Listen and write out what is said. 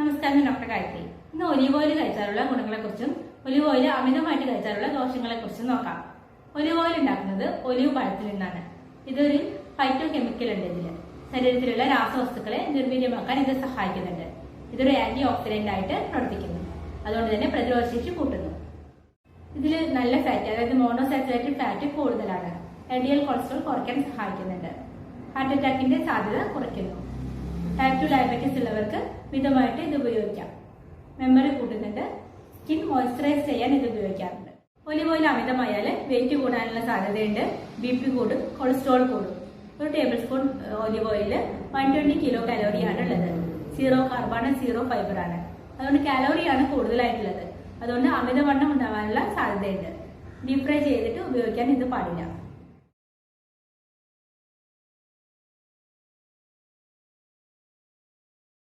നമസ്കാരം ഡോക്ടർ ഗായത്രി. ഇന്ന് olive oil കഴിച്ചാലുള്ള ഗുണങ്ങളെക്കുറിച്ചും ഒലിവ് ഓയിൽ അമിതമായിട്ട് കഴിച്ചാലുള്ള ദോഷങ്ങളെക്കുറിച്ചും നോക്കാം. ഒലിവ് ഓയിൽ ഉണ്ടാക്കുന്നത് ഒലിവ് പഴത്തിൽ നിന്നാണ്. ഇതൊരു ഫൈറ്റോ കെമിക്കൽ ഉണ്ട് ഇതിൽ ശരീരത്തിലുള്ള രാസവസ്തുക്കളെ നിർവീര്യമാക്കാൻ ഇത് സഹായിക്കുന്നുണ്ട്. ഇതൊരു ആന്റി ഓക്സിഡന്റ് ആയിട്ട് പ്രവർത്തിക്കുന്നു. അതുകൊണ്ട് തന്നെ പ്രതിരോധശേഷി കൂട്ടുന്നു. ഇതിൽ നല്ല ഫാറ്റ് അതായത് മോണോസാച്ചുറേറ്റഡ് ഫാറ്റ് കൂടുതലാണ്. എൽ കൊളസ്ട്രോൾ കുറയ്ക്കാൻ സഹായിക്കുന്നുണ്ട്. ഹാർട്ട് അറ്റാക്കിന്റെ സാധ്യത കുറയ്ക്കുന്നു. ടൈപ്പ് ടു ഡയബറ്റീസ് ഉള്ളവർക്ക് മിതമായിട്ട് ഇത് ഉപയോഗിക്കാം. മെമ്മറി കൂട്ടുന്നുണ്ട് സ്കിൻ മോയ്സ്ചറൈസ് ചെയ്യാൻ ഇത് ഉപയോഗിക്കാറുണ്ട്. ഒലിവ് ഓയിൽ അമിതമായാൽ വെയിറ്റ് കൂടാനുള്ള സാധ്യതയുണ്ട്. ബി പി കൂടും കൊളസ്ട്രോൾ കൂടും. ഒരു tablespoon olive oil one twenty kilo കലോറിയാണ് ഉള്ളത്. സീറോ കാർബാണ് സീറോ ഫൈബറാണ് അതുകൊണ്ട് കലോറിയാണ് കൂടുതലായിട്ടുള്ളത്. അതുകൊണ്ട് അമിതവണ്ണം ഉണ്ടാകാനുള്ള സാധ്യതയുണ്ട്. ഡീപ് ഫ്രൈ ചെയ്തിട്ട് ഉപയോഗിക്കാൻ ഇത് പാടില്ല.